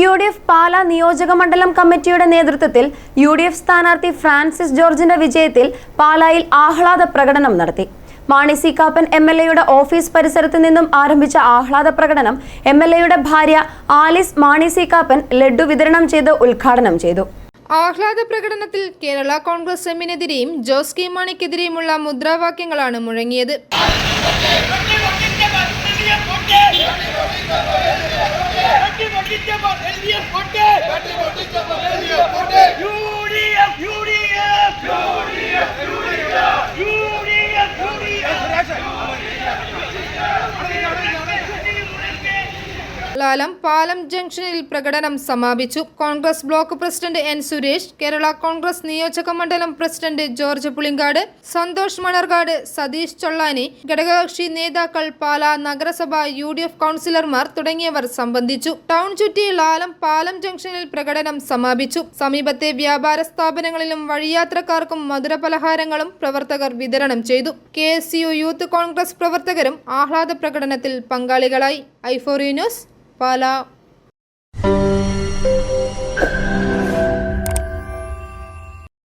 U D F പാല നിയോജക മണ്ഡലം കമ്മിറ്റിയുടെ നേതൃത്വത്തിൽ യു ഡി എഫ് സ്ഥാനാർത്ഥി ഫ്രാൻസിസ് ജോർജിന്റെ വിജയത്തിൽ പാലായിൽ ആഹ്ലാദ പ്രകടനം നടത്തി. Mani C Kappan M L എയുടെ ഓഫീസ് പരിസരത്ത് നിന്നും ആരംഭിച്ച ആഹ്ലാദ പ്രകടനം എം എൽ എയുടെ ഭാര്യ ആലിസ് മാണി സി കാപ്പൻ ലഡ്ഡു വിതരണം ചെയ്ത് ഉദ്ഘാടനം ചെയ്തു. ആഹ്ലാദ പ്രകടനത്തിൽ കേരള കോൺഗ്രസ് എമ്മിനെതിരെയും ജോസ് കെ മാണിക്കെതിരെയുമുള്ള മുദ്രാവാക്യങ്ങളാണ് മുഴങ്ങിയത്. போட்டு ലാലം പാലം ജംഗ്ഷനിൽ പ്രകടനം സമാപിച്ചു. Congress block president N Suresh Kerala Congress നിയോജക മണ്ഡലം പ്രസിഡന്റ് ജോർജ് പുളിങ്കാട് സന്തോഷ് മണർകാട് സതീഷ് ചൊള്ളാനി ഘടകകക്ഷി നേതാക്കൾ പാല നഗരസഭ യു ഡി എഫ് കൗൺസിലർമാർ തുടങ്ങിയവർ സംബന്ധിച്ചു. ടൗൺ ചുറ്റി ലാലം പാലം ജംഗ്ഷനിൽ പ്രകടനം സമാപിച്ചു. സമീപത്തെ വ്യാപാര സ്ഥാപനങ്ങളിലും വഴിയാത്രക്കാർക്കും മധുരപലഹാരങ്ങളും പ്രവർത്തകർ വിതരണം ചെയ്തു. കെ യൂത്ത് കോൺഗ്രസ് പ്രവർത്തകരും ആഹ്ലാദ പ്രകടനത്തിൽ പങ്കാളികളായി. ഐഫോറി ന്യൂസ് പാല